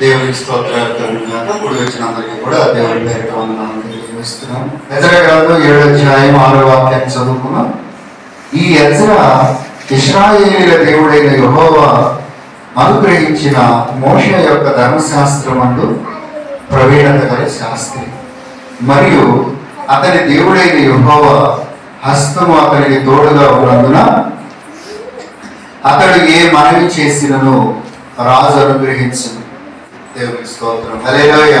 దేవుని స్తోత్రాలు కలుగుగాక ఇప్పుడు వచ్చిన అందరికీ కూడా దేవుని పేరిట వందనాలు తెలియజేస్తున్నాం. ఎజర గ్రంథం ఏడు అధ్యాయం ఆరో వాక్యాన్ని చదువుకున్నాం ఈ ఎజర ఇస్రాయేలీల దేవుడైన యహోవా అనుగ్రహించిన మోష యొక్క ధర్మశాస్త్రమందు ప్రవీణత గల శాస్త్రి. మరియు అతని దేవుడైన యెహోవా హస్తము అతనికి తోడుగా ఉన్నందున అతడు ఏ మనవి చేసినను రాజు అనుగ్రహించును. దేవుని స్తోత్రం. హల్లెలూయ.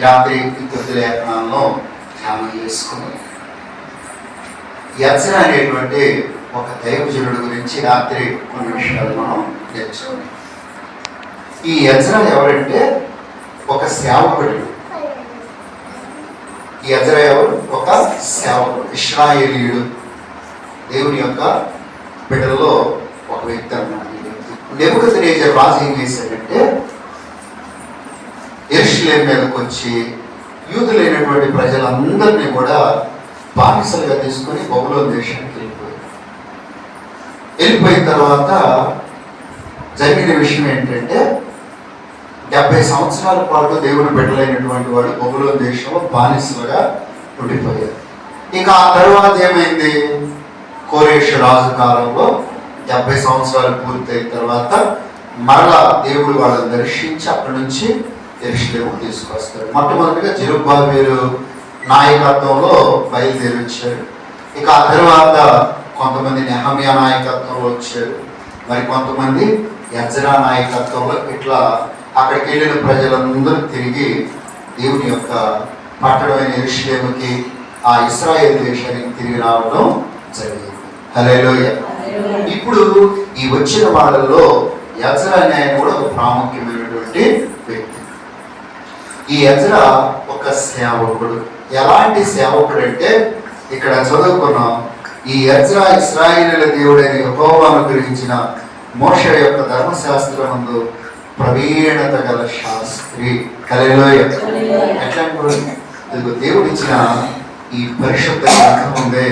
రాత్రి విద్యుత్ కొద్ది లేఖనాల్లో ధ్యానం చేసుకున్నాం యత్సన అనేటువంటి ఒక దైవజనుడు గురించి రాత్రి కొన్ని విషయాలు మనం నేర్చుకున్నాం ఈ యజ్ర ఎవరంటే ఒక సేవకుడు. ఈ యజ్ర ఎవరు? ఒక సేవకుడు ఇస్రాయేలీయుడు దేవుని యొక్క బిడ్డలో ఒక వ్యక్తి అన్నాడు ఈ రాజు ఏం చేశాడంటే ఎరుషులేం మీదకి వచ్చి యూదులైనటువంటి ప్రజలందరినీ కూడా బానిసలుగా తీసుకొని బహుళ దేశానికి వెళ్ళిపోయారు. వెళ్ళిపోయిన తర్వాత జరిగిన విషయం ఏంటంటే డెబ్బై సంవత్సరాల పాటు దేవుడు బిడ్డలైనటువంటి వాడు బహుళ దేశంలో బానిసలుగా ఉండిపోయారు. ఇంకా ఆ తర్వాత ఏమైంది? కోరేష్ రాజు కాలంలో డెబ్బై సంవత్సరాలు పూర్తయిన తర్వాత మరలా దేవుడు వాళ్ళని దర్శించి అక్కడి నుంచి ఎరుషులేము తీసుకొస్తారు మొట్టమొదటిగా జెరుబ్బాబేలు నాయకత్వంలో బయలుదేరి వచ్చారు ఇక ఆ తర్వాత కొంతమంది నెహమియా నాయకత్వంలో వచ్చారు. మరి కొంతమంది యజ్రా నాయకత్వంలో ఇట్లా అక్కడికి వెళ్ళిన ప్రజలందరూ తిరిగి దేవుని యొక్క పట్టణమైన ఎరుషులేముకి ఆ ఇస్రాయేల్ దేశానికి తిరిగి రావడం జరిగింది. హలోయ ఇప్పుడు ఈ వచ్చిన వాళ్ళలో యజ్రా అనే ఆయన కూడా ఒక ప్రాముఖ్యమైనటువంటి ఈ యజ్రా ఒక సేవకుడు. ఎలాంటి సేవకుడు అంటే ఇక్కడ చదువుకున్నాం ఈ యజ్రా ఇస్రాయేలీల దేవుడైన యెహోవాను గురించిన మోష యొక్క ధర్మశాస్త్రమందు ప్రవీణత గల శాస్త్రి. కలలోయ ఎట్లా దేవుడు ఇచ్చిన ఈ పరిశుద్ధ గ్రంథం ఉందే.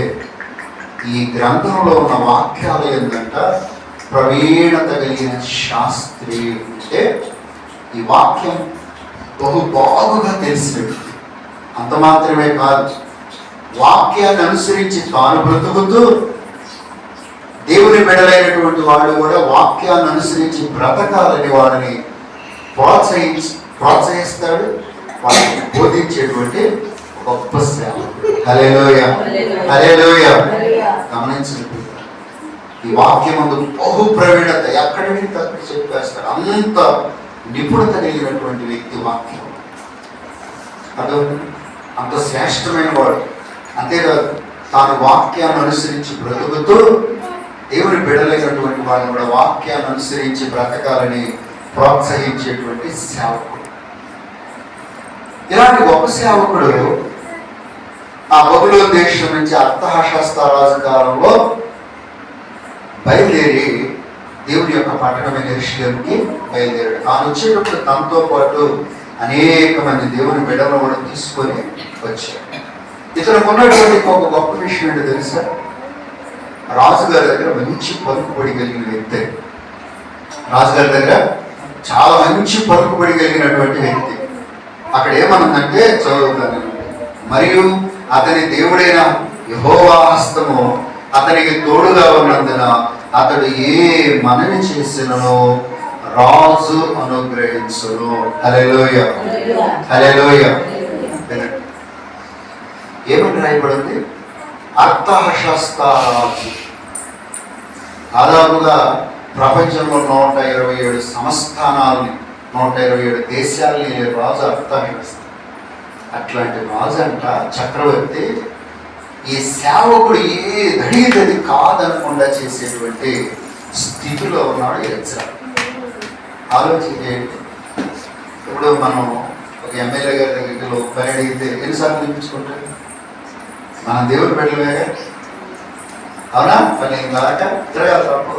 ఈ గ్రంథంలో ఉన్న వాక్యాలు ఏంటంట? ప్రవీణత కలిగిన శాస్త్రి. అంటే ఈ వాక్యం బహు బాగుగా తెలిసిన వ్యక్తి అంత మాత్రమే కాదు వాక్యాన్ని అనుసరించి తాను బ్రతుకుతూ దేవుని బిడలైనటువంటి వాళ్ళు కూడా వాక్యాన్ని అనుసరించి బ్రతకాలని వారిని ప్రోత్సహించి ప్రోత్సహిస్తాడు వాళ్ళని బోధించేటువంటి గొప్ప సేవ హలేలోయ హలేలోయ గమనించండి. ఈ వాక్యం అందు బహు ప్రవీణత ఎక్కడి అక్కడ చెప్పేస్తాడు అంత నిపుణత కలిగినటువంటి వ్యక్తి వాక్యం అదో అంత శ్రేష్టమైన వాడు. అంతేకాదు తాను వాక్యాన్ని అనుసరించి బ్రతుకుతూ దేవుని బిడలేనటువంటి వాళ్ళని కూడా వాక్యాన్ని అనుసరించి బ్రతకాలని ప్రోత్సహించేటువంటి సేవకుడు. ఇలాంటి గొప్ప సేవకుడు ఆ బబులో దేశం నుంచి అర్థహాశాస్త్రారాజు కాలంలో బయలుదేరి దేవుని యొక్క పట్టణమైన విషయానికి బయలుదేరాడు. తాను వచ్చేటప్పుడు తనతో పాటు అనేక మంది దేవుని బిడ్డలను కూడా తీసుకొని వచ్చాడు ఇతనికి ఉన్నటువంటి ఒక గొప్ప విషయం ఏంటో తెలుసా? రాజుగారి దగ్గర మంచి పలుకుబడి కలిగిన వ్యక్తి. రాజుగారి దగ్గర చాలా మంచి పలుకుబడి కలిగినటువంటి వ్యక్తి. అక్కడ ఏమనుందంటే చదువుతాను. మరియు అతని దేవుడైన యహోవా హస్తము అతనికి తోడుగా ఉన్నందున అతడు ఏ మనవి చేసినను రాజు అనుగ్రహించును. Hallelujah hallelujah. ఏమని రాయబడింది? అర్థహశస్తారాజు దాదాపుగా ప్రపంచంలో నూట ఇరవై ఏడు సంస్థానాలని నూట ఇరవై ఏడు దేశాలని రాజు అర్థహస్త అట్లాంటి రాజు అంట చక్రవర్తి ఈ సేవకుడు ఏ దడిగది కాదనకుండా చేసేటువంటి స్థితిలో ఉన్నాడు యజ్రా ఆలోచించేయండి ఇప్పుడు మనం ఒక ఎమ్మెల్యే గారి దగ్గరలో పని అడిగితే ఎన్నిసార్లు నిలిపించుకుంటారు మన దేవుడు పెట్టలేగా అవునా? పని కాక తిరగాలి తప్పు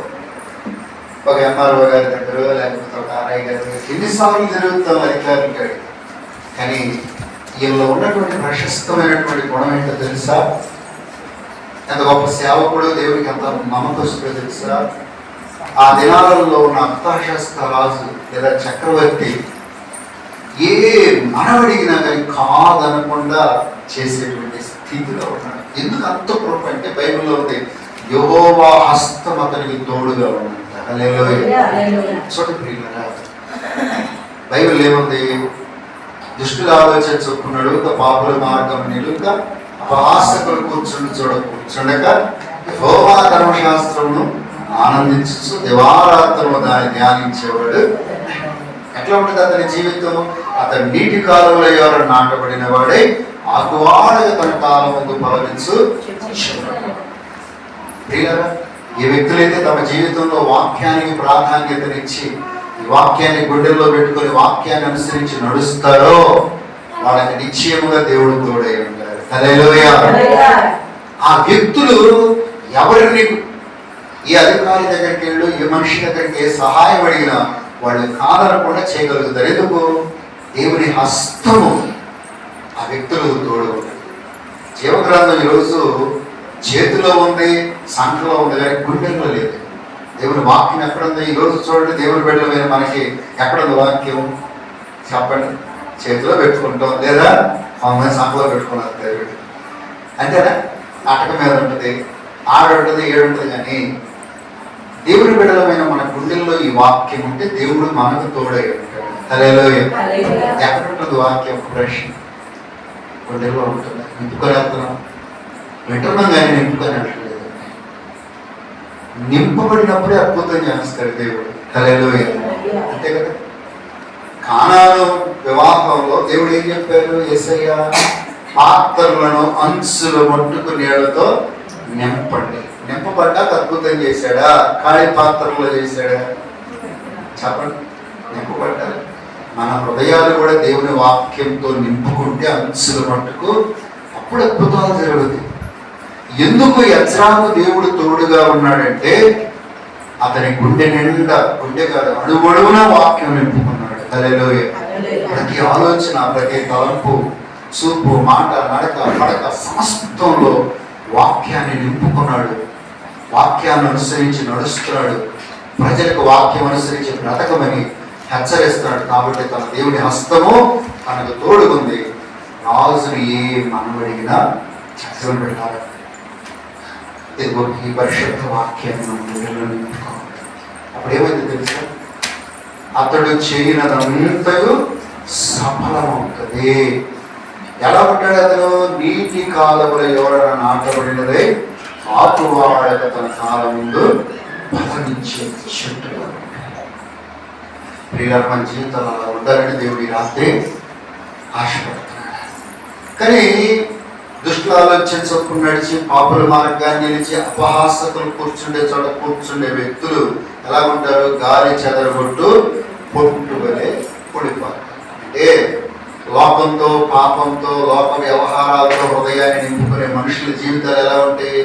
ఒక ఎంఆర్ఓ గారి దగ్గర లేకపోతే ఒక ఆర్ఐ గారి దగ్గర ఎన్నిసార్లు తిరుగుతాం అధికారులు కాడికి కానీ వీళ్ళలో ఉన్నటువంటి ప్రశస్తమైనటువంటి గుణం ఏంటో తెలుసా? ఎంత గొప్ప సేవకుడు దేవుడికి ఎంత నమ్మకస్తుడో తెలుసా? ఆ దినాలలో ఉన్న అర్థాశస్త రాజు లేదా చక్రవర్తి ఏ మనవడిగినా కానీ కాదనకుండా చేసేటువంటి స్థితిలో ఉన్నాడు. ఎందుకు అంత కృప అంటే బైబిల్లో ఉంది యహోవా హస్తం అతనికి తోడుగా ప్రియులారా బైబిల్ ఏముంది? దుష్టుల ఆలోచన చొప్పున పాపుల మార్గం నిలుక అపహాసకులు కూర్చుని చూడ కూర్చుండక యెహోవా ధర్మశాస్త్రమును ఆనందించు దివారాత్రము దాన్ని ధ్యానించేవాడు. ఎట్లా ఉంటుంది అతని జీవితం? అతని నీటి కాలువల ఎవరు నాటబడిన వాడే ఆకువాడగా తన కాలం ముందు పవలించు ఈ వ్యక్తులైతే తమ జీవితంలో వాక్యానికి ప్రాధాన్యతనిచ్చి ఈ వాక్యాన్ని గుండెల్లో పెట్టుకొని వాక్యాన్ని అనుసరించి నడుస్తారో వాళ్ళకి నిశ్చయముగా దేవుడు తోడై ఉంటారు ఆ వ్యక్తులు ఎవరిని ఈ అధికారి దగ్గరికి వెళ్ళు ఈ మనిషి దగ్గరికి సహాయం అడిగినా వాళ్ళు కాదనకుండా చేయగలుగుతారు. ఎందుకు? దేవుని హస్తము ఆ వ్యక్తులకు తోడు. జీవగ్రంథం ఈరోజు చేతిలో ఉంది సంఖలో ఉంది కానీ గుండెల్లో లేదు. దేవుని వాక్యం ఎక్కడుంది? ఈ రోజు చూడండి దేవుని బిడ్డల మీద మనకి ఎక్కడుంది వాక్యం? చెప్పండి. చేతిలో పెట్టుకుంటాం లేదా? మన సంఖలో పెట్టుకున్నారు దేవుడు అంతేనా? అటక మీద ఉంటుంది? ఆడ ఉంటుంది ఏడు ఉంటుంది కానీ దేవుని బిడ్డలమైన మన గుండెల్లో ఈ వాక్యం ఉంటే దేవుడు మనకు తోడై ఉంటాడు. హలేలో ఎక్కడ ఉంటుంది వాక్యం? ప్రశ్న. గుండెల్లో ఉంటుంది. నింపుకొని వెళ్తున్నాం వింటున్నాం కానీ నింపుకొని వెళ్ళట్లేదు నింపబడినప్పుడే అద్భుతం చేస్తాడు దేవుడు. హలేలో అంతే కదా? కానాను వివాహంలో దేవుడు ఏం చెప్పారు ఎసయ్య పాత్రలను అంచుల మట్టుకు నీళ్ళతో నింపండి. నింపబడ్డాక అద్భుతం చేశాడా? ఖాళీ పాత్రలో చేశాడా? చెప్పండి. నింపబడ్డా. మన హృదయాలు కూడా దేవుని వాక్యంతో నింపుకుంటే అంచుల మట్టుకు అప్పుడు అద్భుతాలు జరుగుతాయి. ఎందుకు యజ్రాకు దేవుడు తోడుగా ఉన్నాడంటే అతని గుండె నిండా గుండె కాదు అడుగడుగునా వాక్యం నింపుకున్నాడు. ప్రతి ఆలోచన ప్రతి తలంపు చూపు మాట నడక పడక సమస్తంలో వాక్యాన్ని నింపుకున్నాడు. వాక్యాన్ని అనుసరించి నడుస్తున్నాడు. ప్రజలకు వాక్యం అనుసరించి బ్రతకమని హెచ్చరిస్తున్నాడు. కాబట్టి తన దేవుని హస్తము తనకు తోడుగుంది. రాజుని ఏ మనవడిగినా చక్కగా పెట్టాలి ఇదిగో ఈ పరిశుద్ధ వాక్యాన్ని మనం నింపుకోవాలి. అప్పుడు ఏమైంది తెలుసా? అతడు చేయనదంతయు సఫలమవుతుంది. ఎలా ఉంటాడు అతను? నీటి కాలంలో ఎవరైనా నాటబడినదే ఆపువాడక తన కాలం ముందు ఫలించే చెట్టు మన జీవితంలో అలా ఉండాలని దేవుడి రాత్రి ఆశపడుతున్నాడు. కానీ దుష్టుల ఆలోచన చొప్పున నడిచి పాపుల మార్గాన్ని నిలిచి అపహాసకులు కూర్చుండే చోట కూర్చుండే వ్యక్తులు ఎలా ఉంటారు? గాలి చెదరగొట్టు పొట్టు వలె పొడిపోతారు అంటే లోకంతో పాపంతో లోక వ్యవహారాలతో హృదయాన్ని నింపుకునే మనుషుల జీవితాలు ఎలా ఉంటాయి?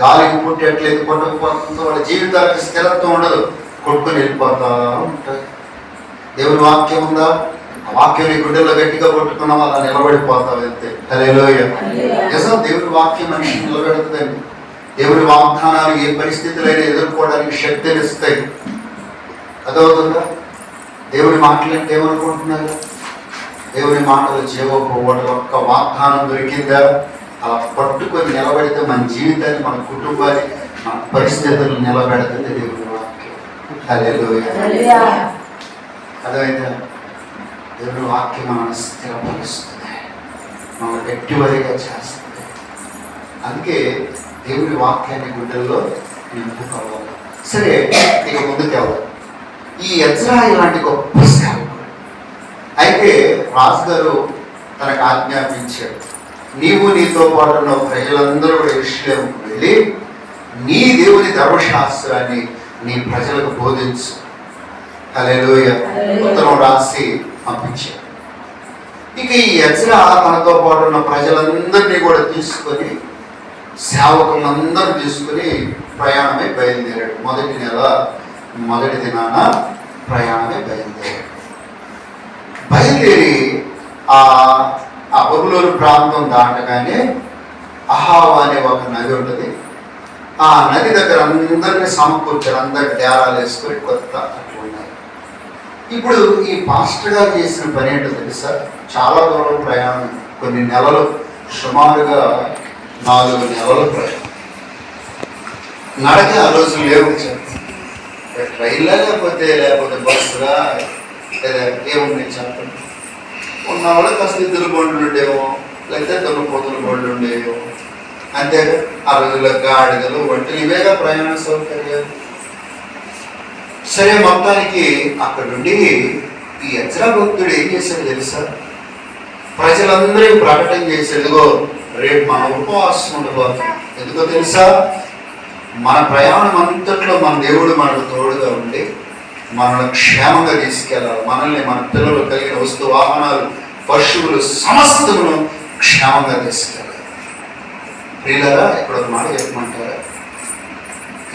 గాలికి పుట్టేట్లేదు కొట్టుకుపోతుందో వాళ్ళ జీవితానికి స్థిరత్వం ఉండదు. కొట్టుకుని వెళ్ళిపోతా ఉంటాయి దేవుని వాక్యం ఉందా? ఆ వాక్యం నీ గుండెల్లో గట్టిగా కొట్టుకున్న వాళ్ళ నిలబడిపోతావు అంతే హల్లెలూయా. నిజం దేవుని వాక్యం మనిషి నిలబెడుతుందండి దేవుని వాగ్దానాలు ఏ పరిస్థితులైనా ఎదుర్కోవడానికి శక్తిని ఇస్తాయి అదవుతుందా దేవుని మాటలు ఏమనుకుంటున్నారు? దేవుని మాటలు జీవోపవాడు ఒక్క వాగ్దానం దొరికిందా? అలా పట్టుకొని నిలబడితే మన జీవితాన్ని మన కుటుంబాన్ని మన పరిస్థితులను నిలబెడుతుంది దేవుని వాక్యం. అర్థమైందా? దేవుని వాక్యం మనల్ని స్థిరపరుస్తుంది. మనల్ని గట్టివరిగా చేస్తుంది. అందుకే దేవుని వాక్యాన్ని గుండెల్లో నింపుకోవాలి. సరే ఇక ముందుకు వెళ్దాం ఈ ఎజ్రా ఇలాంటి గొప్ప సేవకుడు అయితే రాజుగారు తనకు ఆజ్ఞాపించాడు నీవు నీతో పాటు ఉన్న ప్రజలందరూ కూడా విషయంకు వెళ్ళి నీ దేవుని ధర్మశాస్త్రాన్ని నీ ప్రజలకు బోధించు. హల్లెలూయా. ఉత్తరం రాసి పంపించాడు ఇక ఈ ఎజ్రా తనతో పాటు ఉన్న ప్రజలందరినీ కూడా తీసుకొని సేవకులందరూ తీసుకొని ప్రయాణమై బయలుదేరాడు. మొదటి నెల మొదటి దినాన ప్రయాణమే బయలుదేరాడు బయలుదేరి ఆ ఆ ప్రాంతం దాటగానే అహావ అనే ఒక నది ఉంటుంది. ఆ నది దగ్గర అందరినీ సమకూర్చారు అందరు డేరాలు వేసుకొని కొత్త అట్లా ఉన్నాయి ఇప్పుడు ఈ పాస్టర్ గారు చేసిన పని ఏంటో తెలుసా? చాలా దూరం ప్రయాణం కొన్ని నెలలు సుమారుగా నాలుగు నెలలు ప్రయాణం. నడక ఆ రోజు లేవు. ట్రైన్లో లేకపోతే లేకపోతే బస్సులా లేదా ఏమున్నాయి చెప్పండి ఉన్న వాళ్ళు కాస్త ఇద్దరు బండ్లు ఉండేవో లేకపోతే దున్నపోతుల బండ్లు ఉండేవో అంతే ఆ రోజుల్లో గాడిదలు వంటలు ఇవేగా ప్రయాణ సౌకర్యాలు. సరే మొత్తానికి అక్కడ నుండి ఈ యజ్రా భక్తుడు ఏం చేశాడు తెలుసా? ప్రజలందరికీ ప్రకటన చేసేందుకో రేపు మన ఉపవాసం ఉండబోతుంది ఎందుకో తెలుసా? మన ప్రయాణం అంతట్లో మన దేవుడు మనకు తోడుగా ఉండి మనల్ని క్షేమంగా తీసుకెళ్ళాలి. మనల్ని మన పిల్లలు కలిగిన వస్తు వాహనాలు పశువులు సమస్తమును క్షేమంగా తీసుకెళ్ళాలి. ప్రియులరా ఇక్కడ ఒక మాట చెప్పమంటారా?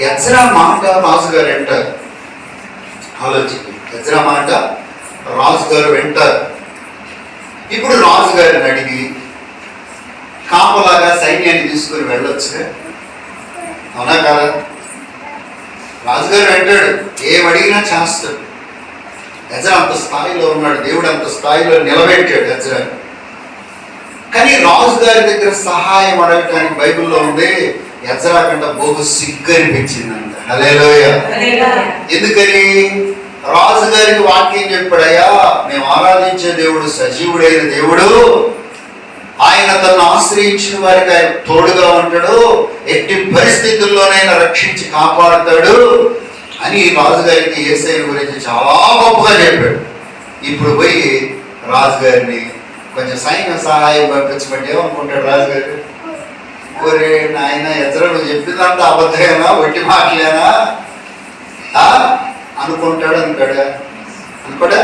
ఎజ్రా మాట రాజుగారు వింటారు. ఆలోచించి. ఎజ్రా మాట రాజుగారు వింటారు. ఇప్పుడు రాజుగారిని అడిగి కాపలాగా సైన్యాన్ని తీసుకుని వెళ్ళొచ్చు అవునా కాదా? రాజుగారు అంటాడు ఏం అడిగినా చేస్తాడు గజర అంత స్థాయిలో ఉన్నాడు దేవుడు అంత స్థాయిలో నిలబెట్టాడు గజర కానీ రాజుగారి దగ్గర సహాయం అడగటానికి బైబిల్లో ఉంది యజ్రా కంటే బహు సిగ్గు అనిపించిందంట హలేలోయ ఎందుకని? రాజుగారికి వాక్యం చెప్పాడయ్యా మేము ఆరాధించే దేవుడు సజీవుడైన దేవుడు ఆయన తను ఆశ్రయించిన వారికి ఆయన తోడుగా ఉంటాడు. ఎట్టి పరిస్థితుల్లోనైనా రక్షించి కాపాడుతాడు అని రాజుగారికి ఏసైన గురించి చాలా గొప్పగా చెప్పాడు. ఇప్పుడు పోయి రాజుగారిని కొంచెం సైన్య సహాయం పంపించమంటే ఏమనుకుంటాడు రాజుగారు? ఒరే నాయన ఎదురు నువ్వు చెప్పిందంతా అబద్ధమేనా? వట్టి మాటలేనా? అనుకుంటాడు అనుకోడా అనుకోడా?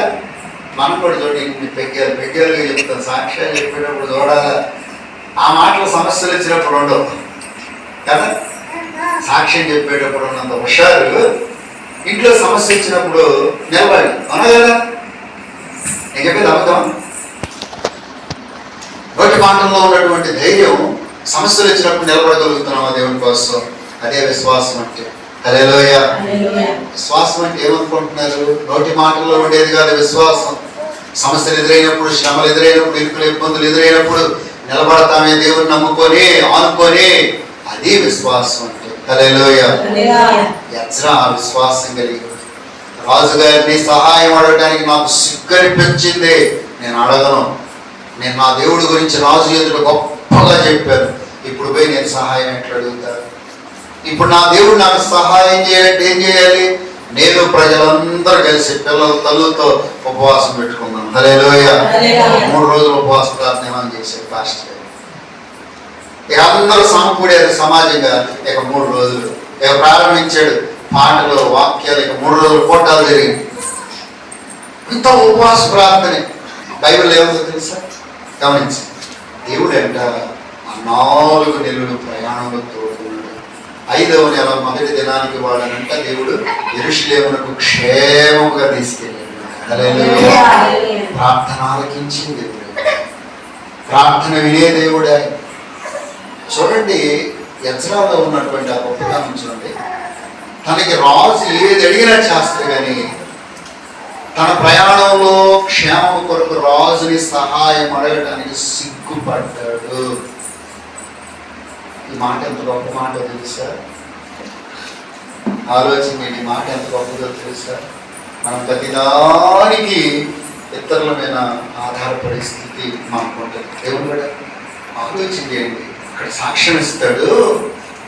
మనం కూడా చూడండి ఇన్ని పెగ్గాలు పెగ్గాలుగా సాక్ష్యాలు చెప్పేటప్పుడు చూడాలా ఆ మాటలు సమస్యలు వచ్చినప్పుడు ఉండవు. కదా? సాక్ష్యం చెప్పేటప్పుడు ఉన్నంత హుషారు ఇంట్లో సమస్య వచ్చినప్పుడు నిలబడి అవునా కదా నేను చెప్పేది అబద్ధం నోటి మాటల్లో ఉన్నటువంటి ధైర్యం సమస్యలు వచ్చినప్పుడు నిలబడగలుగుతున్నాం ఆ దేవుని కోసం? అదే విశ్వాసం అంటే. హల్లెలూయ. విశ్వాసం అంటే ఏమనుకుంటున్నారు? నోటి మాటల్లో ఉండేది కాదు విశ్వాసం. సమస్యలు ఎదురైనప్పుడు శ్రమలు ఎదురైనప్పుడు ఇరుకులు ఇబ్బందులు ఎదురైనప్పుడు నిలబడతామే దేవుని నమ్ముకొని ఆనుకొని అది విశ్వాసం అంటే. యజ్రా ఆ విశ్వాసం కలిగి. రాజుగారిని సహాయం అడగడానికి నాకు సిగ్గు అనిపించింది నేను అడగను. నేను నా దేవుడి గురించి రాజు ఎదుట గొప్పగా చెప్పాను. ఇప్పుడు పోయి నేను సహాయం ఎట్లా అడుగుతాను? ఇప్పుడు నా దేవుడు నాకు సహాయం చేయాలంటే ఏం చేయాలి? నేను ప్రజలందరూ కలిసి పిల్లల తల్లులతో ఉపవాసం పెట్టుకున్నాను హల్లెలూయా. మూడు రోజులు ఉపవాస ప్రార్థన చేశాడు పాస్టర్ ఇక అందరూ సమకూడారు సమాజంగా ఇక మూడు రోజులు. ఇక ప్రారంభించాడు పాటలు వాక్యాలు ఇక మూడు రోజులు కోటాలు జరిగింది ఇంత ఉపవాస ప్రార్థనే. బైబిల్ ఏముందో తెలుసా? గమనించి. దేవుడు అంట ఆ నాలుగు నెలలు ప్రయాణంలో తోడుకున్నాడు ఐదవ నెల మొదటి దినానికి వాడనంట దేవుడు ఎరుషులేమునకు క్షేమంగా తీసుకెళ్ళాడు. ప్రార్థన ఆలకించి దేవుడు. ప్రార్థన వినే దేవుడే. చూడండి యజ్రాలో ఉన్నటువంటి ఆ గొప్పతనం చూడండి. తనకి రాజు ఏది అడిగినా చేస్తాడు కానీ తన ప్రయాణంలో క్షేమం కొరకు రాజుని సహాయం అడగడానికి సిగ్గుపడ్డాడు. ఈ మాట ఎంత గొప్ప మాట తెలుసా ఆలోచన ఈ మాట ఎంత గొప్పదో తెలుసా మనం ప్రతిదానికి ఇతరుల మీద ఆధారపడే స్థితి మనకు ఉంటుంది. ఏమన్నాడు కూడా చేయండి అక్కడ సాక్ష్యం ఇస్తాడు.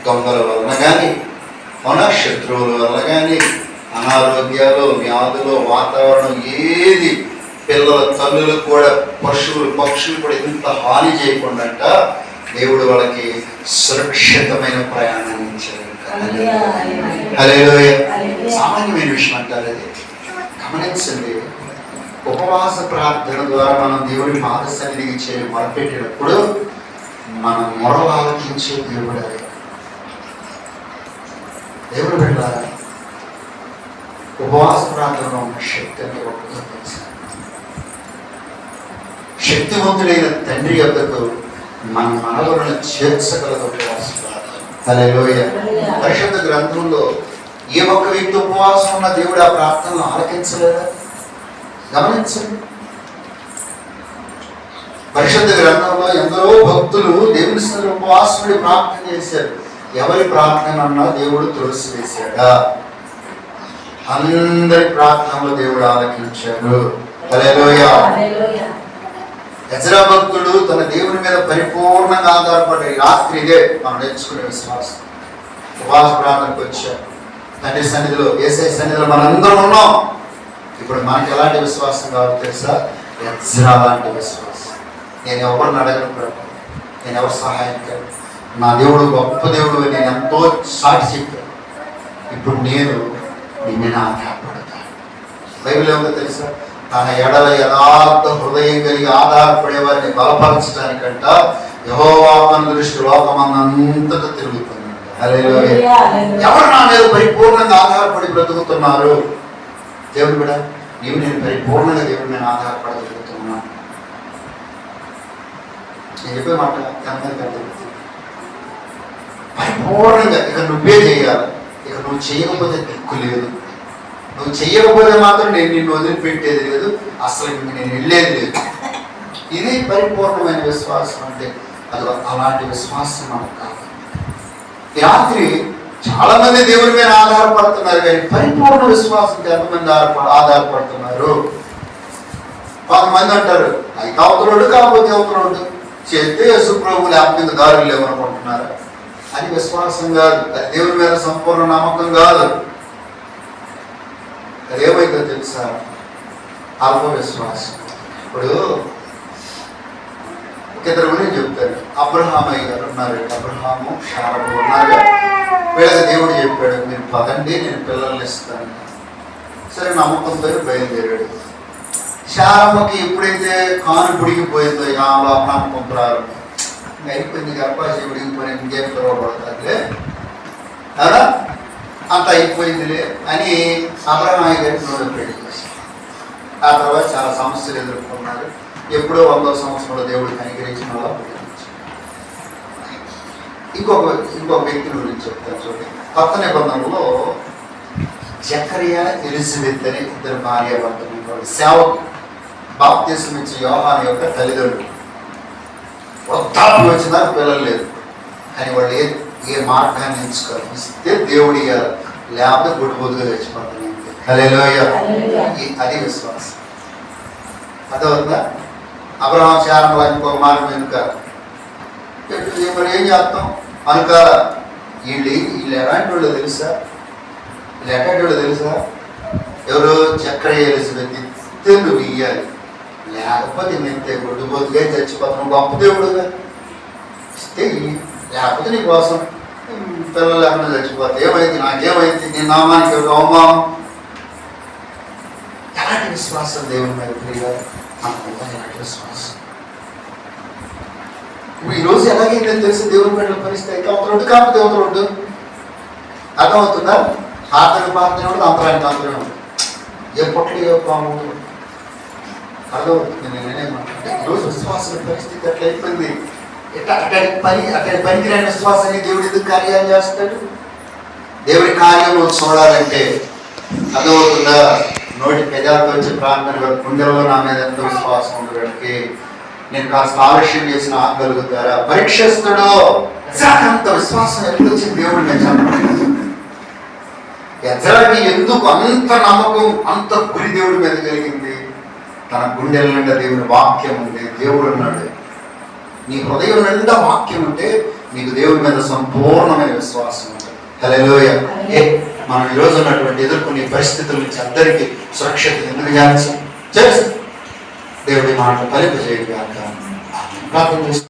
దొంగల వలన కానీ మన శత్రువుల వల్ల కానీ అనారోగ్యాలు వ్యాధులు వాతావరణం ఏది పిల్లల తల్లులు కూడా పశువులు పక్షులు కూడా ఎంత హాని చేయకుండా దేవుడు వాళ్ళకి సురక్షితమైన ప్రయాణాన్ని హల్లెలూయా. సామాన్యమైన విషయం అంటారు అది. గమనించండి ఉపవాస ప్రార్థన ద్వారా మనం దేవుడి పాద సన్నిధికి చేరి మొరపెట్టినప్పుడు మన మొరలు ఆలోచించే దేవుడు. దేవుడు వెళ్ళాలి ఉపవాస ప్రార్థనలో ఉన్న శక్తి అంటే తెలుసు శక్తివంతుడైన తండ్రి యొద్దకు మన మనవలను చేర్చగలదు. పరిశుద్ధ గ్రంథంలో ఏ ఒక్క వ్యక్తి ఉపవాసం ఉన్న దేవుడు ఆ ప్రార్థనలు ఆలకించలేదా? గమనించండి. పరిశుద్ధ గ్రంథంలో ఎందరో భక్తులు దేవుని ఉపవాసుడి ప్రార్థన చేశారు. ఎవరి ప్రార్థన అన్నా దేవుడు తులసి వేశాడా? అందరి ప్రార్థనలు దేవుడు ఆలకించాడు. హల్లెలూయా. యజరా భక్తుడు తన దేవుని మీద పరిపూర్ణంగా ఆధారపడి ఈ రాత్రి ఇదే మనం నేర్చుకునే విశ్వాసం. ఉపవాస ప్రార్థనకు వచ్చాం తండ్రి సన్నిధిలో ఏసై సన్నిధిలో మనందరం ఉన్నాం. ఇప్పుడు మనకి ఎలాంటి విశ్వాసం కావాలో తెలుసా? యజ్రా లాంటి విశ్వాసం. నేను ఎవరిని అడగను ప్రభు? నేను ఎవరు సహాయం కాదు నా దేవుడు గొప్ప దేవుడు నేను ఎంతో సాటి చెప్పాను. ఇప్పుడు నేను నిన్ను ఆధారపడతాను. బైబిల్ ఏమో తెలుసా? తన ఎడల యథార్థ హృదయం కలిగి ఆధారపడే వారిని బలపరచడానికంట యహోవా మన దృష్టి. హల్లెలూయా, హల్లెలూయా. ఎవరు నా మీద పరిపూర్ణంగా ఆధారపడి బ్రతుకుతున్నారు? దేవుడు కూడా నీవు నేను పరిపూర్ణంగా దేవుడి మీద ఆధారపడగలుగుతున్నా నేను చెప్పే మాట అందరికీ అర్థమవుతుంది పరిపూర్ణంగా ఇక నువ్వే చేయాలి. ఇక నువ్వు చేయకపోతే దిక్కు లేదు. నువ్వు చెయ్యకపోతే మాత్రం నేను నిన్ను వదిలిపెట్టేది లేదు. అసలు నేను వెళ్ళేది లేదు. ఇది పరిపూర్ణమైన విశ్వాసం అంటే అది అలాంటి విశ్వాసం మనకు కాదు. రాత్రి చాలా మంది దేవుని మీద ఆధారపడుతున్నారు కానీ పరిపూర్ణ విశ్వాసం ఎంతమంది ఆధారపడ ఆధారపడుతున్నారు? కొంతమంది అంటారు అయితే అవతలోడు కాకపోతే అవతలోడు చేస్తే యేసు ప్రభు లేకపోతే దారులు లేవనుకుంటున్నారు. అది విశ్వాసం కాదు. అది దేవుని మీద సంపూర్ణ నమ్మకం కాదు. అది ఏమైందో తెలుసా? ఆత్మవిశ్వాసం. ఇప్పుడు ఇద్దరు గురించి చెప్తారు అబ్రహామయ్య గారు ఉన్నారు. అబ్రహాము షారము ఉన్నారు. వీళ్ళకి దేవుడు చెప్పాడు మీరు పదండి నేను పిల్లల్ని ఇస్తాను. సరే నమ్మకంతో బయలుదేరాడు. శారమ్మకి ఎప్పుడైతే కాను పుడిగిపోయిందో ఇక ఆమెలో ప్రారంభం అయిపోయింది గర్భాశయ ఉడిగిపోయిన ఇంకేం పిలవబడతారులే కదా? అంత అయిపోయిందిలే అని అబ్రహామయ్య గారికి నూనె పెళ్ళి ఆ తర్వాత చాలా సమస్యలు ఎదుర్కొన్నారు ఎప్పుడో వందో సంవత్సరంలో దేవుడు కనికరించిన వాళ్ళు ఇంకొక ఇంకొక వ్యక్తి గురించి చెప్తాను చూడండి. కొత్త నిబంధనలో జకరియా ఎలిజబెత్ అనే ఇద్దరు భార్యవర్తలు సేవకు బాప్తీసం ఇచ్చే యోహాన్ యొక్క తల్లిదండ్రులు. వృద్ధాప్యం వచ్చిన పిల్లలు లేదు కానీ వాళ్ళు ఏది ఏ మార్గాన్ని ఇస్తే దేవుడు లేకపోతే హల్లెలూయా. హల్లెలూయా. ఈ- అది విశ్వాసం. అదవుతుందా అబ్రహాం శారంలో ఇంకొక మార్గం వెనుక మరి ఏం చేస్తాం? అనుకాల వీళ్ళు వీళ్ళు ఎలాంటి వాళ్ళు తెలుసా? వీళ్ళు ఎలాంటి వాళ్ళు తెలుసా? ఎవరు చక్ర ఎలిజబెత్ ఇస్తే నువ్వు ఇయ్యాలి లేకపోతే నేను గుడ్డు బొద్దుగా చచ్చిపోతాను. గొప్ప దేవుడుగా ఇస్తే. లేకపోతే నీ కోసం పిల్లలు లేకుండా చచ్చిపోతే ఏమైంది నాకేమైంది నీ నామానికి ఒక అవమానం ఎలాంటి విశ్వాసం దేవుని మీద ప్రియ మనకు ఎలాంటి విశ్వాసం? ఇప్పుడు ఈరోజు రోజు ఎలాగైందని తెలిసి దేవుని బిడ్డల పరిస్థితి అయితే అవతలొడ్డు కాకపోతే అవతలొడ్డు అర్థమవుతుందా? ఆర్థిక ప్రార్థన ఉండదు అంతరానికి అంతరం ఉండదు ఏ పొట్లు ఏ పాము అర్థమవుతుంది నేను నేనేమంటే ఈరోజు విశ్వాసం పరిస్థితి అట్లా అయిపోయింది ఎట్లా పని అక్కడి పనికిరాని విశ్వాసాన్ని దేవుడు ఎందుకు కార్యాలు చేస్తాడు? దేవుడి కార్యం చూడాలంటే అదవుతుందా నోటి పెదాలకు వచ్చి ప్రార్థన గుండెల్లో నా మీద ఎంత విశ్వాసం ఉండడానికి నేను కాస్త ఆలస్యం చేసిన ఆగలుగుతారా పరీక్షిస్తుడో అంత విశ్వాసం ఎప్పుడు వచ్చింది దేవుడు నేను ఎజ్రాకి ఎందుకు అంత నమ్మకం అంత గురి దేవుడి మీద కలిగింది? తన గుండెల నిండా దేవుని వాక్యం ఉంది. దేవుడు ఉన్నాడు నీ హృదయం నిండా వాక్యం ఉంటే నీకు దేవుడి మీద సంపూర్ణమైన విశ్వాసం ఉంటుంది. హల్లెలూయ. ఏ మనం ఈరోజు ఉన్నటువంటి ఎదుర్కొనే పరిస్థితుల నుంచి అందరికీ సురక్షిత ఎందుకు చేయాల్సి చేస్తాం దేవుడి మాట ఫలింప ప్రార్థన